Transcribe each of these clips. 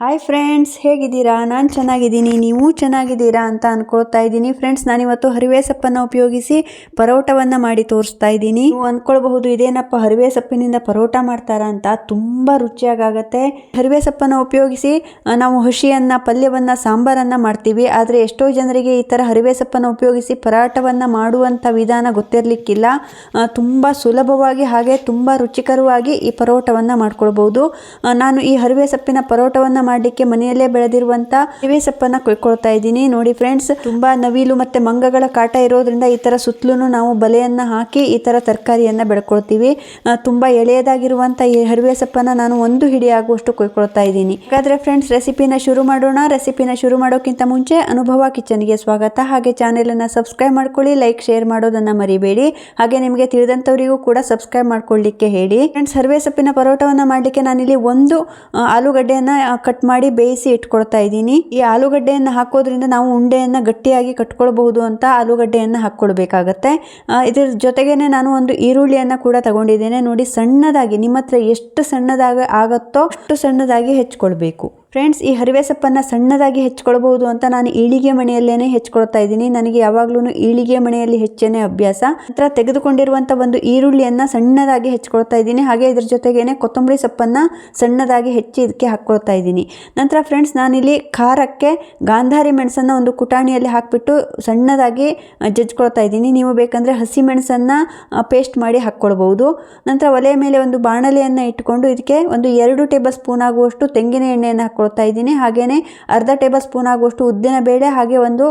Hi friends ಹೇಗಿದ್ದೀರಾ? ನಾನು ಚೆನ್ನಾಗಿದ್ದೀನಿ. ನೀವು ಚೆನ್ನಾಗಿದ್ದೀರಾ ಅಂತ ಅಂದ್ಕೊಳ್ತಾ ಇದ್ದೀನಿ. ಫ್ರೆಂಡ್ಸ್ ನಾನಿವತ್ತು ಹರಿವೆ ಸೊಪ್ಪನ್ನು ಉಪಯೋಗಿಸಿ ಪರೋಟವನ್ನು ಮಾಡಿ ತೋರಿಸ್ತಾ ಇದ್ದೀನಿ. ನೀವು ಅಂದ್ಕೊಳ್ಬಹುದು ಇದೇನಪ್ಪ ಹರಿವೆ ಸೊಪ್ಪಿನಿಂದ ಪರೋಟ ಮಾಡ್ತಾರಾ ಅಂತ ತುಂಬ ರುಚಿಯಾಗತ್ತೆ ಹರಿವೆ ಸೊಪ್ಪನ್ನು ಉಪಯೋಗಿಸಿ ನಾವು ಹುಷಿಯನ್ನ ಪಲ್ಯವನ್ನ, ಸಾಂಬಾರನ್ನ ಮಾಡ್ತೀವಿ. ಆದರೆ ಎಷ್ಟೋ ಜನರಿಗೆ ಈ ಥರ ಹರಿವೆ ಸೊಪ್ಪನ್ನು ಉಪಯೋಗಿಸಿ ಪರೋಟವನ್ನು ಮಾಡುವಂಥ ವಿಧಾನ ಗೊತ್ತಿರಲಿಕ್ಕಿಲ್ಲ. ತುಂಬ ಸುಲಭವಾಗಿ ಹಾಗೆ ತುಂಬ ರುಚಿಕರವಾಗಿ ಈ ಪರೋಟವನ್ನು ಮಾಡ್ಕೊಳ್ಬೋದು ನಾನು ಈ ಹರಿವೆ ಸೊಪ್ಪಿನ ಪರೋಟವನ್ನು ಮಾಡಲಿಕ್ಕೆ ಮನೆಯಲ್ಲೇ ಬೆಳೆದಿರುವಂತ ಹರಿವೆ ಸೊಪ್ಪನ್ನ ಕೊಯ್ಕೊಳ್ತಾ ಇದ್ದೀನಿ. ನೋಡಿ ಫ್ರೆಂಡ್ಸ್ ತುಂಬಾ ನವಿಲು ಮತ್ತೆ ಮಂಗಗಳ ಕಾಟ ಇರೋದ್ರಿಂದ ಈ ತರ ಸುತ್ತಲೂ ನಾವು ಬಲೆಯನ್ನ ಹಾಕಿ ಈ ತರ ತರಕಾರಿಯನ್ನ ಬೆಳ್ಕೊಳ್ತೀವಿ. ತುಂಬಾ ಎಳೆಯದಾಗಿರುವಂತ ಈ ಹರಿವೆ ಸೊಪ್ಪನ್ನ ನಾನು ಒಂದು ಹಿಡಿ ಆಗುವಷ್ಟು ಕೊಯ್ಕೊಳ್ತಾ ಇದ್ದೀನಿ. ಹಾಗಾದ್ರೆ ಫ್ರೆಂಡ್ಸ್ ರೆಸಿಪಿನ ಶುರು ಮಾಡೋಣ. ರೆಸಿಪಿನ ಶುರು ಮಾಡೋಕ್ಕಿಂತ ಮುಂಚೆ ಅನುಭವ ಕಿಚನ್ಗೆ ಸ್ವಾಗತ. ಹಾಗೆ ಚಾನೆಲ್ ಅನ್ನ ಸಬ್ಸ್ಕ್ರೈಬ್ ಮಾಡ್ಕೊಳ್ಳಿ ಲೈಕ್ ಶೇರ್ ಮಾಡೋದನ್ನ ಮರಿಬೇಡಿ. ಹಾಗೆ ನಿಮಗೆ ತಿಳಿದಂತವರಿಗೂ ಕೂಡ ಸಬ್ಸ್ಕ್ರೈಬ್ ಮಾಡ್ಕೊಳ್ಳಿಕ್ಕೆ ಹೇಳಿ. ಫ್ರೆಂಡ್ಸ್ ಹರಿವೆ ಸೊಪ್ಪಿನ ಪರೋಟವನ್ನು ಮಾಡಲಿಕ್ಕೆ ನಾನಿಲ್ಲಿ ಒಂದು ಆಲೂಗಡ್ಡೆಯನ್ನ ಮಾಡಿ ಬೇಯಿಸಿ ಇಟ್ಕೊಳ್ತಾ ಇದ್ದೀನಿ. ಈ ಆಲೂಗಡ್ಡೆಯನ್ನು ಹಾಕೋದ್ರಿಂದ ನಾವು ಉಂಡೆಯನ್ನು ಗಟ್ಟಿಯಾಗಿ ಕಟ್ಕೊಳ್ಬಹುದು ಅಂತ ಆಲೂಗಡ್ಡೆಯನ್ನು ಹಾಕ್ಕೊಳ್ಬೇಕಾಗತ್ತೆ. ಇದರ ಇದ್ರ ಜೊತೆಗೇನೆ ನಾನು ಒಂದು ಈರುಳ್ಳಿಯನ್ನು ಕೂಡ ತಗೊಂಡಿದ್ದೇನೆ. ನೋಡಿ ಸಣ್ಣದಾಗಿ, ನಿಮ್ಮ ಹತ್ರ ಎಷ್ಟು ಸಣ್ಣದಾಗ ಆಗತ್ತೋ ಅಷ್ಟು ಸಣ್ಣದಾಗಿ ಹೆಚ್ಕೊಳ್ಬೇಕು. ಫ್ರೆಂಡ್ಸ್ ಈ ಹರಿವೆ ಸೊಪ್ಪನ್ನು ಸಣ್ಣದಾಗಿ ಹೆಚ್ಕೊಳ್ಬಹುದು ಅಂತ ನಾನು ಈಳಿಗೆ ಮಣೆಯಲ್ಲೇ ಹೆಚ್ಕೊಳ್ತಾ ಇದ್ದೀನಿ. ನನಗೆ ಯಾವಾಗ್ಲೂ ಈಳಿಗೆ ಮಣೆಯಲ್ಲಿ ಹೆಚ್ಚೇನೆ ಅಭ್ಯಾಸ. ನಂತರ ತೆಗೆದುಕೊಂಡಿರುವಂಥ ಒಂದು ಈರುಳ್ಳಿಯನ್ನು ಸಣ್ಣದಾಗಿ ಹೆಚ್ಕೊಳ್ತಾ ಇದ್ದೀನಿ. ಹಾಗೆ ಇದ್ರ ಜೊತೆಗೇನೆ ಕೊತ್ತಂಬರಿ ಸೊಪ್ಪನ್ನು ಸಣ್ಣದಾಗಿ ಹೆಚ್ಚಿ ಇದಕ್ಕೆ ಹಾಕ್ಕೊಳ್ತಾ ಇದ್ದೀನಿ. ನಂತರ ಫ್ರೆಂಡ್ಸ್ ನಾನಿಲ್ಲಿ ಖಾರಕ್ಕೆ ಗಾಂಧಾರಿ ಮೆಣಸನ್ನ ಒಂದು ಕುಟಾಣಿಯಲ್ಲಿ ಹಾಕಿಬಿಟ್ಟು ಸಣ್ಣದಾಗಿ ಜಜ್ಕೊಳ್ತಾ ಇದ್ದೀನಿ. ನೀವು ಬೇಕಂದರೆ ಹಸಿ ಮೆಣಸನ್ನು ಪೇಸ್ಟ್ ಮಾಡಿ ಹಾಕ್ಕೊಳ್ಬಹುದು. ನಂತರ ಒಲೆಯ ಮೇಲೆ ಒಂದು ಬಾಣಲೆಯನ್ನು ಇಟ್ಟುಕೊಂಡು ಇದಕ್ಕೆ ಒಂದು ಎರಡು ಟೇಬಲ್ ಸ್ಪೂನ್ ಆಗುವಷ್ಟು ತೆಂಗಿನ ಎಣ್ಣೆಯನ್ನು ಹಾಕ್ಕೊಳ್ತಾ ಇದ್ದೀನಿ. ಹಾಗೆಯೇ ಅರ್ಧ ಟೇಬಲ್ ಸ್ಪೂನ್ ಆಗುವಷ್ಟು ಉದ್ದಿನ ಬೇಳೆ, ಹಾಗೆ ಒಂದು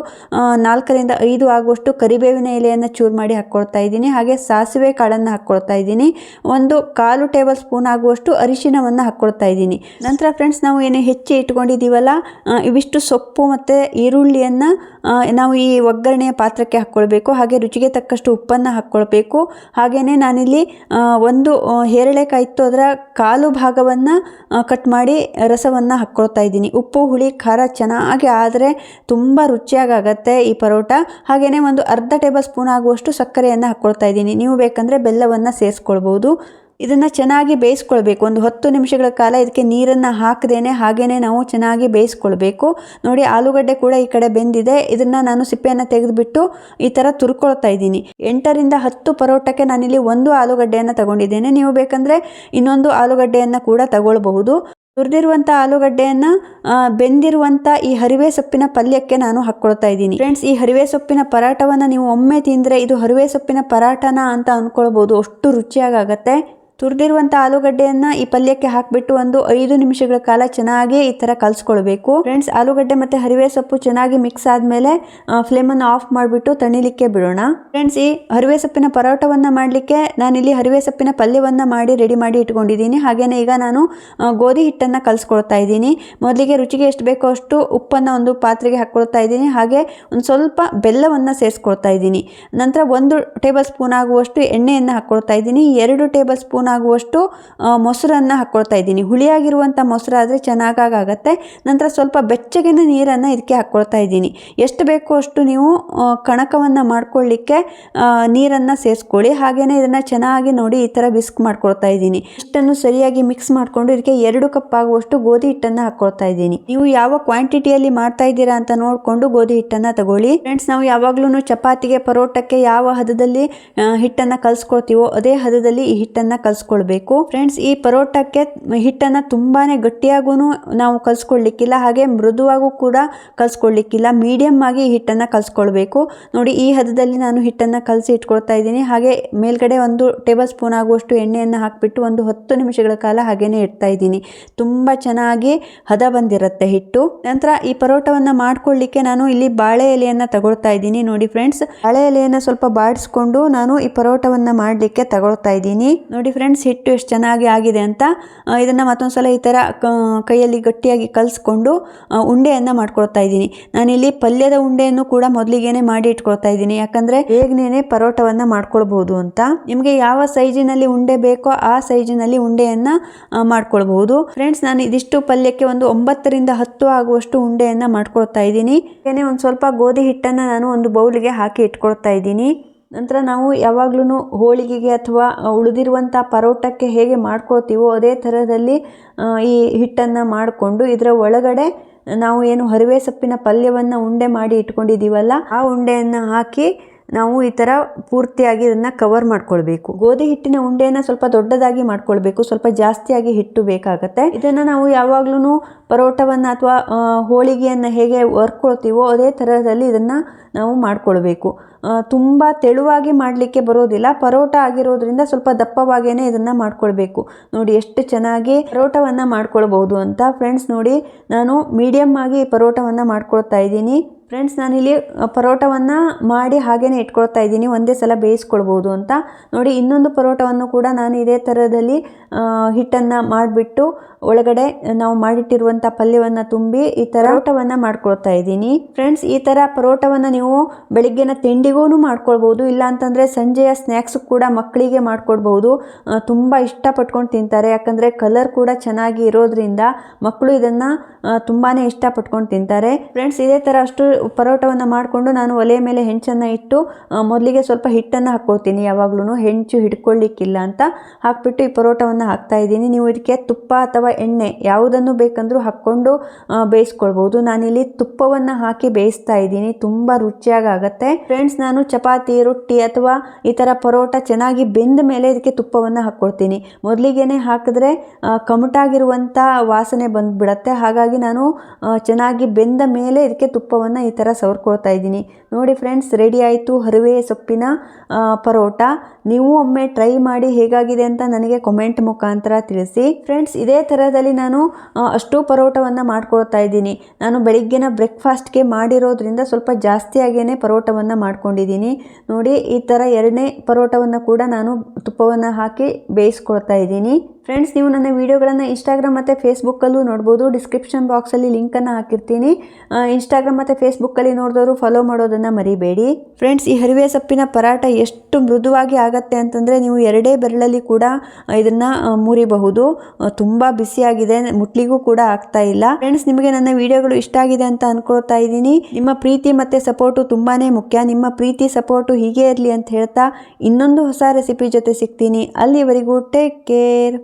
ನಾಲ್ಕರಿಂದ ಐದು ಆಗುವಷ್ಟು ಕರಿಬೇವಿನ ಎಲೆಯನ್ನು ಚೂರು ಮಾಡಿ ಹಾಕ್ಕೊಳ್ತಾ ಇದ್ದೀನಿ. ಹಾಗೆ ಸಾಸಿವೆ ಕಾಳನ್ನು ಹಾಕ್ಕೊಳ್ತಾ ಇದ್ದೀನಿ. ಒಂದು ಕಾಲು ಟೇಬಲ್ ಸ್ಪೂನ್ ಆಗುವಷ್ಟು ಅರಿಶಿನವನ್ನು ಹಾಕ್ಕೊಳ್ತಾ ಇದ್ದೀನಿ. ನಂತರ ಫ್ರೆಂಡ್ಸ್, ನಾವು ಏನು ಹೆಚ್ಚಿ ಇಟ್ಕೊಂಡಿದ್ದೀವಲ್ಲ ಇವಿಷ್ಟು ಸೊಪ್ಪು ಮತ್ತು ಈರುಳ್ಳಿಯನ್ನು ನಾವು ಈ ಒಗ್ಗರಣೆಯ ಪಾತ್ರಕ್ಕೆ ಹಾಕ್ಕೊಳ್ಬೇಕು ಹಾಗೆ ರುಚಿಗೆ ತಕ್ಕಷ್ಟು ಉಪ್ಪನ್ನು ಹಾಕ್ಕೊಳ್ಬೇಕು ಹಾಗೆಯೇ ನಾನಿಲ್ಲಿ ಒಂದು ಹೇರಳೆಕಾಯಿತ್ತು ಅದರ ಕಾಲು ಭಾಗವನ್ನು ಕಟ್ ಮಾಡಿ ರಸವನ್ನು ಹಾಕ್ಕೊಳ್ತಾ ಇದ್ದೀನಿ. ಉಪ್ಪು, ಹುಳಿ, ಖಾರ ಚೆನ್ನಾಗಿ ಆದರೆ ತುಂಬ ರುಚಿಯಾಗತ್ತೆ ಈ ಪರೋಟ. ಹಾಗೆಯೇ ಒಂದು ಅರ್ಧ ಟೇಬಲ್ ಸ್ಪೂನ್ ಆಗುವಷ್ಟು ಸಕ್ಕರೆಯನ್ನು ಹಾಕ್ಕೊಳ್ತಾ ಇದ್ದೀನಿ. ನೀವು ಬೇಕಂದರೆ ಬೆಲ್ಲವನ್ನು ಸೇರಿಸ್ಕೊಳ್ಬೋದು. ಇದನ್ನು ಚೆನ್ನಾಗಿ ಬೇಯಿಸ್ಕೊಳ್ಬೇಕು. ಒಂದು ಹತ್ತು ನಿಮಿಷಗಳ ಕಾಲ ಇದಕ್ಕೆ ನೀರನ್ನು ಹಾಕದೇನೆ ಹಾಗೆಯೇ ನಾವು ಚೆನ್ನಾಗಿ ಬೇಯಿಸ್ಕೊಳ್ಬೇಕು. ನೋಡಿ, ಆಲೂಗಡ್ಡೆ ಕೂಡ ಈ ಕಡೆ ಬೆಂದಿದೆ. ಇದನ್ನು ನಾನು ಸಿಪ್ಪೆಯನ್ನು ತೆಗೆದುಬಿಟ್ಟು ಈ ಥರ ತುರ್ಕೊಳ್ತಾ ಇದ್ದೀನಿ. ಎಂಟರಿಂದ ಹತ್ತು ಪರೋಟಕ್ಕೆ ನಾನಿಲ್ಲಿ ಒಂದು ಆಲೂಗಡ್ಡೆಯನ್ನು ತಗೊಂಡಿದ್ದೇನೆ. ನೀವು ಬೇಕಂದರೆ ಇನ್ನೊಂದು ಆಲೂಗಡ್ಡೆಯನ್ನು ಕೂಡ ತಗೊಳ್ಬಹುದು. ತುರಿದಿರುವಂಥ ಆಲೂಗಡ್ಡೆಯನ್ನು ಬೆಂದಿರುವಂಥ ಈ ಹರಿವೆ ಸೊಪ್ಪಿನ ಪಲ್ಯಕ್ಕೆ ನಾನು ಹಾಕ್ಕೊಳ್ತಾ ಇದ್ದೀನಿ. ಫ್ರೆಂಡ್ಸ್ ಈ ಹರಿವೆ ಸೊಪ್ಪಿನ ಪರಾಟವನ್ನು ನೀವು ಒಮ್ಮೆ ತಿಂದರೆ ಇದು ಹರಿವೆ ಸೊಪ್ಪಿನ ಪರಾಟನ ಅಂತ ಅಂದ್ಕೊಳ್ಬೋದು ಅಷ್ಟು ರುಚಿಯಾಗತ್ತೆ ತುರಿದಿರುವಂಥ ಆಲೂಗಡ್ಡೆಯನ್ನು ಈ ಪಲ್ಯಕ್ಕೆ ಹಾಕಿಬಿಟ್ಟು ಒಂದು ಐದು ನಿಮಿಷಗಳ ಕಾಲ ಚೆನ್ನಾಗಿ ಈ ಥರ ಕಲಿಸ್ಕೊಳ್ಬೇಕು. ಫ್ರೆಂಡ್ಸ್ ಆಲೂಗಡ್ಡೆ ಮತ್ತು ಹರಿವೆ ಸೊಪ್ಪು ಚೆನ್ನಾಗಿ ಮಿಕ್ಸ್ ಆದಮೇಲೆ ಫ್ಲೇಮನ್ನು ಆಫ್ ಮಾಡಿಬಿಟ್ಟು ತಣಿಲಿಕ್ಕೆ ಬಿಡೋಣ. ಫ್ರೆಂಡ್ಸ್ ಈ ಹರಿವೆ ಸೊಪ್ಪಿನ ಪರೋಟವನ್ನು ಮಾಡಲಿಕ್ಕೆ ನಾನಿಲ್ಲಿ ಹರಿವೆ ಸೊಪ್ಪಿನ ಪಲ್ಯವನ್ನು ಮಾಡಿ ರೆಡಿ ಮಾಡಿ ಇಟ್ಕೊಂಡಿದ್ದೀನಿ. ಹಾಗೆಯೇ ಈಗ ನಾನು ಗೋಧಿ ಹಿಟ್ಟನ್ನು ಕಲಿಸ್ಕೊಳ್ತಾ ಇದ್ದೀನಿ. ಮೊದಲಿಗೆ ರುಚಿಗೆ ಎಷ್ಟು ಬೇಕೋ ಅಷ್ಟು ಉಪ್ಪನ್ನು ಒಂದು ಪಾತ್ರೆಗೆ ಹಾಕ್ಕೊಳ್ತಾ ಇದ್ದೀನಿ. ಹಾಗೆ ಒಂದು ಸ್ವಲ್ಪ ಬೆಲ್ಲವನ್ನು ಸೇರಿಸ್ಕೊಳ್ತಾ ಇದ್ದೀನಿ. ನಂತರ ಒಂದು ಟೇಬಲ್ ಸ್ಪೂನ್ ಆಗುವಷ್ಟು ಎಣ್ಣೆಯನ್ನು ಹಾಕ್ಕೊಳ್ತಾ ಇದ್ದೀನಿ. ಎರಡು ಟೇಬಲ್ ಸ್ಪೂನ್ ಆಗುವಷ್ಟು ಮೊಸರನ್ನು ಹಾಕ್ಕೊಳ್ತಾ ಇದ್ದೀನಿ. ಹುಳಿಯಾಗಿರುವಂಥ ಮೊಸರಾದರೆ ಚೆನ್ನಾಗಾಗತ್ತೆ. ನಂತರ ಸ್ವಲ್ಪ ಬೆಚ್ಚಗಿನ ನೀರನ್ನು ಇದಕ್ಕೆ ಹಾಕ್ಕೊಳ್ತಾ ಇದ್ದೀನಿ. ಎಷ್ಟು ಬೇಕೋ ಅಷ್ಟು ನೀವು ಕಣಕವನ್ನು ಮಾಡ್ಕೊಳ್ಳಿಕ್ಕೆ ನೀರನ್ನು ಸೇರಿಸ್ಕೊಳ್ಳಿ ಹಾಗೆಯೇ ಇದನ್ನು ಚೆನ್ನಾಗಿ ನೋಡಿ ಈ ಥರ ಬಿಸ್ಕ್ ಮಾಡ್ಕೊಳ್ತಾ ಇದ್ದೀನಿ. ಇಷ್ಟನ್ನು ಸರಿಯಾಗಿ ಮಿಕ್ಸ್ ಮಾಡಿಕೊಂಡು ಇದಕ್ಕೆ ಎರಡು ಕಪ್ ಆಗುವಷ್ಟು ಗೋಧಿ ಹಿಟ್ಟನ್ನು ಹಾಕ್ಕೊಳ್ತಾ ಇದ್ದೀನಿ. ನೀವು ಯಾವ ಕ್ವಾಂಟಿಟಿಯಲ್ಲಿ ಮಾಡ್ತಾ ಇದ್ದೀರಾ ಅಂತ ನೋಡಿಕೊಂಡು ಗೋಧಿ ಹಿಟ್ಟನ್ನು ತಗೊಳ್ಳಿ. ಫ್ರೆಂಡ್ಸ್, ನಾವು ಯಾವಾಗಲೂ ಚಪಾತಿಗೆ, ಪರೋಟಕ್ಕೆ ಯಾವ ಹದದಲ್ಲಿ ಹಿಟ್ಟನ್ನು ಕಲಿಸ್ಕೊಳ್ತೀವೋ ಅದೇ ಹದದಲ್ಲಿ ಈ ಹಿಟ್ಟನ್ನು ಕಲಿಸ್ಕೊಳ್ಬೇಕು. ಫ್ರೆಂಡ್ಸ್ ಈ ಪರೋಟಕ್ಕೆ ಹಿಟ್ಟನ್ನು ತುಂಬಾನೇ ಗಟ್ಟಿಯಾಗೂ ನಾವು ಕಲಿಸ್ಕೊಳ್ಲಿಕ್ಕಿಲ್ಲ, ಹಾಗೆ ಮೃದುವಾಗೂ ಕೂಡ ಕಲಿಸ್ಕೊಳ್ಲಿಕ್ಕಿಲ್ಲ. ಮೀಡಿಯಮ್ ಆಗಿ ಹಿಟ್ಟನ್ನು ಕಲಿಸ್ಕೊಳ್ಬೇಕು. ನೋಡಿ, ಈ ಹದದಲ್ಲಿ ನಾನು ಹಿಟ್ಟನ್ನು ಕಲಸಿ ಇಟ್ಕೊಳ್ತಾ ಇದ್ದೀನಿ. ಹಾಗೆ ಮೇಲ್ಗಡೆ ಒಂದು ಟೇಬಲ್ ಸ್ಪೂನ್ ಆಗುವಷ್ಟು ಎಣ್ಣೆಯನ್ನು ಹಾಕಿಬಿಟ್ಟು ಒಂದು ಹತ್ತು ನಿಮಿಷಗಳ ಕಾಲ ಹಾಗೇನೆ ಇಡ್ತಾ ಇದ್ದೀನಿ. ತುಂಬ ಚೆನ್ನಾಗಿ ಹದ ಬಂದಿರುತ್ತೆ ಹಿಟ್ಟು. ನಂತರ ಈ ಪರೋಟವನ್ನು ಮಾಡ್ಕೊಳ್ಳಿಕ್ಕೆ ನಾನು ಇಲ್ಲಿ ಬಾಳೆ ಎಲೆಯನ್ನು ತಗೊಳ್ತಾ ಇದ್ದೀನಿ. ನೋಡಿ ಫ್ರೆಂಡ್ಸ್ ಬಾಳೆ ಎಲೆಯನ್ನು ಸ್ವಲ್ಪ ಬಾಡಿಸ್ಕೊಂಡು ನಾನು ಈ ಪರೋಟವನ್ನು ಮಾಡಲಿಕ್ಕೆ ತಗೊಳ್ತಾ ಇದ್ದೀನಿ. ನೋಡಿ ಹಿಟ್ಟು ಎಷ್ಟು ಚೆನ್ನಾಗಿ ಆಗಿದೆ ಅಂತ ಇದನ್ನು ಮತ್ತೊಂದು ಸಲ ಈ ಥರ ಕೈಯಲ್ಲಿ ಗಟ್ಟಿಯಾಗಿ ಕಲಿಸ್ಕೊಂಡು ಉಂಡೆಯನ್ನು ಮಾಡ್ಕೊಳ್ತಾ ಇದ್ದೀನಿ. ನಾನಿಲ್ಲಿ ಪಲ್ಯದ ಉಂಡೆಯನ್ನು ಕೂಡ ಮೊದಲಿಗೇನೆ ಮಾಡಿ ಇಟ್ಕೊಳ್ತಾ ಇದ್ದೀನಿ. ಯಾಕಂದರೆ ಬೇಗನೆ ಪರೋಟವನ್ನು ಮಾಡ್ಕೊಳ್ಬೋದು ಅಂತ. ನಿಮಗೆ ಯಾವ ಸೈಜಿನಲ್ಲಿ ಉಂಡೆ ಬೇಕೋ ಆ ಸೈಜಿನಲ್ಲಿ ಉಂಡೆಯನ್ನು ಮಾಡ್ಕೊಳ್ಬಹುದು ಫ್ರೆಂಡ್ಸ್ ನಾನು ಇದಿಷ್ಟು ಪಲ್ಯಕ್ಕೆ ಒಂದು ಒಂಬತ್ತರಿಂದ ಹತ್ತು ಆಗುವಷ್ಟು ಉಂಡೆಯನ್ನು ಮಾಡ್ಕೊಳ್ತಾ ಇದ್ದೀನಿ. ಏನೇ ಒಂದು ಸ್ವಲ್ಪ ಗೋಧಿ ಹಿಟ್ಟನ್ನು ನಾನು ಒಂದು ಬೌಲ್ಗೆ ಹಾಕಿ ಇಟ್ಕೊಳ್ತಾ ಇದ್ದೀನಿ. ನಂತರ ನಾವು ಯಾವಾಗ್ಲೂ ಹೋಳಿಗೆಗೆ ಅಥವಾ ಉಳಿದಿರುವಂಥ ಪರೋಟಕ್ಕೆ ಹೇಗೆ ಮಾಡ್ಕೊಳ್ತೀವೋ ಅದೇ ಥರದಲ್ಲಿ ಈ ಹಿಟ್ಟನ್ನು ಮಾಡಿಕೊಂಡು ಇದರ ಒಳಗಡೆ ನಾವು ಏನು ಹರಿವೆ ಸೊಪ್ಪಿನ ಪಲ್ಯವನ್ನು ಉಂಡೆ ಮಾಡಿ ಇಟ್ಕೊಂಡಿದ್ದೀವಲ್ಲ, ಆ ಉಂಡೆಯನ್ನು ಹಾಕಿ ನಾವು ಈ ಥರ ಪೂರ್ತಿಯಾಗಿ ಇದನ್ನು ಕವರ್ ಮಾಡ್ಕೊಳ್ಬೇಕು. ಗೋಧಿ ಹಿಟ್ಟಿನ ಉಂಡೆಯನ್ನು ಸ್ವಲ್ಪ ದೊಡ್ಡದಾಗಿ ಮಾಡ್ಕೊಳ್ಬೇಕು, ಸ್ವಲ್ಪ ಜಾಸ್ತಿಯಾಗಿ ಹಿಟ್ಟು ಬೇಕಾಗುತ್ತೆ. ಇದನ್ನು ನಾವು ಯಾವಾಗಲೂ ಪರೋಟವನ್ನು ಅಥವಾ ಹೋಳಿಗೆಯನ್ನು ಹೇಗೆ ವರ್ಕೊಳ್ತೀವೋ ಅದೇ ಥರದಲ್ಲಿ ಇದನ್ನು ನಾವು ಮಾಡ್ಕೊಳ್ಬೇಕು. ತುಂಬ ತೆಳುವಾಗಿ ಮಾಡಲಿಕ್ಕೆ ಬರೋದಿಲ್ಲ, ಪರೋಟ ಆಗಿರೋದ್ರಿಂದ ಸ್ವಲ್ಪ ದಪ್ಪವಾಗೇ ಇದನ್ನು ಮಾಡ್ಕೊಳ್ಬೇಕು. ನೋಡಿ ಎಷ್ಟು ಚೆನ್ನಾಗಿ ಪರೋಟವನ್ನು ಮಾಡ್ಕೊಳ್ಬೋದು ಅಂತ ಫ್ರೆಂಡ್ಸ್ ನೋಡಿ, ನಾನು ಮೀಡಿಯಮ್ ಆಗಿ ಪರೋಟವನ್ನು ಮಾಡ್ಕೊಳ್ತಾ ಇದ್ದೀನಿ. ಫ್ರೆಂಡ್ಸ್ ನಾನಿಲ್ಲಿ ಪರೋಟವನ್ನು ಮಾಡಿ ಹಾಗೇ ಇಟ್ಕೊಳ್ತಾ ಇದ್ದೀನಿ. ಒಂದೇ ಸಲ ಬೇಯಿಸ್ಕೊಳ್ಬೋದು ಅಂತ. ನೋಡಿ, ಇನ್ನೊಂದು ಪರೋಟವನ್ನು ಕೂಡ ನಾನು ಇದೇ ಥರದಲ್ಲಿ ಹಿಟ್ಟನ್ನು ಮಾಡಿಬಿಟ್ಟು ಒಳಗಡೆ ನಾವು ಮಾಡಿಟ್ಟಿರುವಂಥ ಪಲ್ಯವನ್ನು ತುಂಬಿ ಈ ಥರ ಪರೋಟವನ್ನು ಮಾಡ್ಕೊಳ್ತಾ ಇದ್ದೀನಿ. ಫ್ರೆಂಡ್ಸ್ ಈ ಥರ ಪರೋಟವನ್ನು ನೀವು ಬೆಳಿಗ್ಗೆನ ತಿಂಡಿಗೂ ಮಾಡ್ಕೊಳ್ಬೋದು ಇಲ್ಲ ಅಂತಂದರೆ ಸಂಜೆಯ ಸ್ನ್ಯಾಕ್ಸ್ ಕೂಡ ಮಕ್ಕಳಿಗೆ ಮಾಡ್ಕೊಡ್ಬಹುದು ತುಂಬಾ ತುಂಬ ಇಷ್ಟಪಟ್ಕೊಂಡು ತಿಂತಾರೆ. ಯಾಕಂದರೆ ಕಲರ್ ಕೂಡ ಚೆನ್ನಾಗಿ ಇರೋದ್ರಿಂದ ಮಕ್ಕಳು ಇದನ್ನು ತುಂಬಾ ಇಷ್ಟಪಟ್ಕೊಂಡು ತಿಂತಾರೆ. ಫ್ರೆಂಡ್ಸ್ ಇದೇ ಥರ ಅಷ್ಟು ಪರೋಟವನ್ನು ಮಾಡಿಕೊಂಡು ನಾನು ಒಲೆ ಮೇಲೆ ಹೆಂಚನ್ನು ಇಟ್ಟು ಮೊದಲಿಗೆ ಸ್ವಲ್ಪ ಹಿಟ್ಟನ್ನು ಹಾಕ್ಕೊಳ್ತೀನಿ ಯಾವಾಗ್ಲೂ ಹೆಂಚು ಹಿಡ್ಕೊಳ್ಳಿಕ್ಕಿಲ್ಲ ಅಂತ ಹಾಕ್ಬಿಟ್ಟು ಈ ಪರೋಟವನ್ನು ಹಾಕ್ತಾ ಇದ್ದೀನಿ. ನೀವು ಇದಕ್ಕೆ ತುಪ್ಪ ಅಥವಾ ಎಣ್ಣೆ ಯಾವುದನ್ನು ಬೇಕಂದರೂ ಹಾಕ್ಕೊಂಡು ಬೇಯಿಸ್ಕೊಳ್ಬೋದು. ನಾನಿಲ್ಲಿ ತುಪ್ಪವನ್ನು ಹಾಕಿ ಬೇಯಿಸ್ತಾ ಇದ್ದೀನಿ. ತುಂಬ ರುಚಿಯಾಗಿ ಆಗುತ್ತೆ. ಫ್ರೆಂಡ್ಸ್ ನಾನು ಚಪಾತಿ, ರೊಟ್ಟಿ ಅಥವಾ ಈ ಥರ ಪರೋಟ ಚೆನ್ನಾಗಿ ಬೆಂದ ಮೇಲೆ ಇದಕ್ಕೆ ತುಪ್ಪವನ್ನು ಹಾಕ್ಕೊಳ್ತೀನಿ ಮೊದಲಿಗೆನೇ ಹಾಕಿದ್ರೆ ಕಮಟಾಗಿರುವಂಥ ವಾಸನೆ ಬಂದುಬಿಡತ್ತೆ. ಹಾಗಾಗಿ ನಾನು ಚೆನ್ನಾಗಿ ಬೆಂದ ಮೇಲೆ ಇದಕ್ಕೆ ತುಪ್ಪವನ್ನು ಈ ಥರ ಸವರ್ಕೊಳ್ತಾ ಇದ್ದೀನಿ. ನೋಡಿ ಫ್ರೆಂಡ್ಸ್ ರೆಡಿ ಆಯಿತು ಹರಿವೆ ಸೊಪ್ಪಿನ ಪರೋಟ. ನೀವು ಒಮ್ಮೆ ಟ್ರೈ ಮಾಡಿ ಹೇಗಾಗಿದೆ ಅಂತ ನನಗೆ ಕಮೆಂಟ್ ಮುಖಾಂತರ ತಿಳಿಸಿ. ಫ್ರೆಂಡ್ಸ್ ಇದೇ ಥರದಲ್ಲಿ ನಾನು ಅಷ್ಟು ಪರೋಟವನ್ನು ಮಾಡ್ಕೊಳ್ತಾ ಇದ್ದೀನಿ. ನಾನು ಬೆಳಿಗ್ಗೆನ ಬ್ರೇಕ್ಫಾಸ್ಟ್ಗೆ ಮಾಡಿರೋದ್ರಿಂದ ಸ್ವಲ್ಪ ಜಾಸ್ತಿಯಾಗೇ ಪರೋಟವನ್ನು ಮಾಡ್ಕೊಂಡಿದ್ದೀನಿ. ನೋಡಿ, ಈ ಥರ ಎರಡನೇ ಪರೋಟವನ್ನು ಕೂಡ ನಾನು ತುಪ್ಪವನ್ನು ಹಾಕಿ ಬೇಯಿಸ್ಕೊಳ್ತಾ ಇದ್ದೀನಿ. ಫ್ರೆಂಡ್ಸ್ ನೀವು ನನ್ನ ವೀಡಿಯೋಗಳನ್ನು ಇನ್ಸ್ಟಾಗ್ರಾಮ್ ಮತ್ತು ಫೇಸ್ಬುಕ್ಕಲ್ಲೂ ನೋಡ್ಬೋದು. ಡಿಸ್ಕ್ರಿಪ್ಷನ್ ಬಾಕ್ಸಲ್ಲಿ ಲಿಂಕನ್ನು ಹಾಕಿರ್ತೀನಿ. ಇನ್ಸ್ಟಾಗ್ರಾಮ್ ಮತ್ತು ಫೇಸ್ಬುಕ್ಕಲ್ಲಿ ನೋಡಿದವರು ಫಾಲೋ ಮಾಡೋದನ್ನು ಮರಿಬೇಡಿ. ಫ್ರೆಂಡ್ಸ್ ಈ ಹರಿವೆ ಸೊಪ್ಪಿನ ಪರಾಟ ಎಷ್ಟು ಮೃದುವಾಗಿ ಆಗತ್ತೆ ಅಂತಂದರೆ ನೀವು ಎರಡೇ ಬೆರಳಲ್ಲಿ ಕೂಡ ಇದನ್ನು ಮುರಿಬಹುದು. ತುಂಬ ಬಿಸಿಯಾಗಿದೆ ಮುಟ್ಲಿಗೂ ಕೂಡ ಆಗ್ತಾ ಇಲ್ಲ. ಫ್ರೆಂಡ್ಸ್ ನಿಮಗೆ ನನ್ನ ವಿಡಿಯೋಗಳು ಇಷ್ಟ ಆಗಿದೆ ಅಂತ ಅನ್ಕೊಳ್ತಾ ಇದ್ದೀನಿ. ನಿಮ್ಮ ಪ್ರೀತಿ ಮತ್ತು ಸಪೋರ್ಟು ತುಂಬಾ ಮುಖ್ಯ. ನಿಮ್ಮ ಪ್ರೀತಿ ಸಪೋರ್ಟು ಹೀಗೆ ಇರಲಿ ಅಂತ ಹೇಳ್ತಾ ಇನ್ನೊಂದು ಹೊಸ ರೆಸಿಪಿ ಜೊತೆ ಸಿಗ್ತೀನಿ. ಅಲ್ಲಿವರೆಗೂ ಟೇಕ್ ಕೇರ್